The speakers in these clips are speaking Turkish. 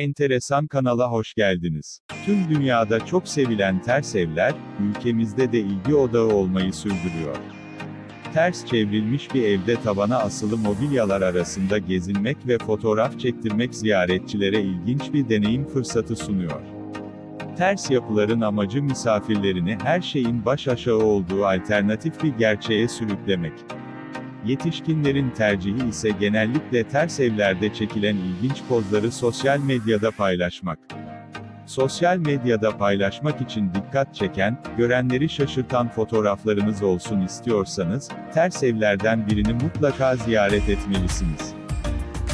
Enteresan kanala hoş geldiniz. Tüm dünyada çok sevilen ters evler, ülkemizde de ilgi odağı olmayı sürdürüyor. Ters çevrilmiş bir evde tavana asılı mobilyalar arasında gezinmek ve fotoğraf çektirmek ziyaretçilere ilginç bir deneyim fırsatı sunuyor. Ters yapıların amacı misafirlerini her şeyin baş aşağı olduğu alternatif bir gerçeğe sürüklemek. Yetişkinlerin tercihi ise genellikle ters evlerde çekilen ilginç pozları sosyal medyada paylaşmak. Sosyal medyada paylaşmak için dikkat çeken, görenleri şaşırtan fotoğraflarınız olsun istiyorsanız, ters evlerden birini mutlaka ziyaret etmelisiniz.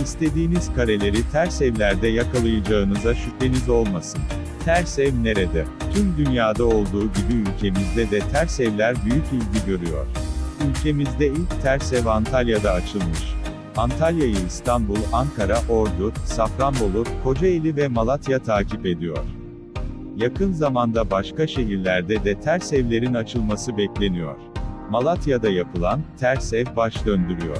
İstediğiniz kareleri ters evlerde yakalayacağınıza şüpheniz olmasın. Ters ev nerede? Tüm dünyada olduğu gibi ülkemizde de ters evler büyük ilgi görüyor. Ülkemizde ilk ters ev Antalya'da açılmış. Antalya'yı İstanbul, Ankara, Ordu, Safranbolu, Kocaeli ve Malatya takip ediyor. Yakın zamanda başka şehirlerde de ters evlerin açılması bekleniyor. Malatya'da yapılan ters ev baş döndürüyor.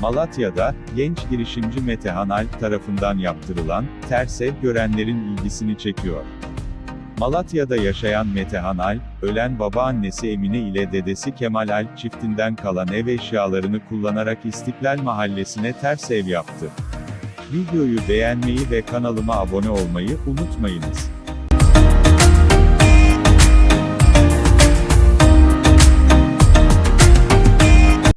Malatya'da, genç girişimci Metehan Alp tarafından yaptırılan, ters ev görenlerin ilgisini çekiyor. Malatya'da yaşayan Metehan Alp, ölen babaannesi Emine ile dedesi Kemal Alp çiftinden kalan ev eşyalarını kullanarak İstiklal Mahallesi'ne ters ev yaptı. Videoyu beğenmeyi ve kanalıma abone olmayı unutmayınız.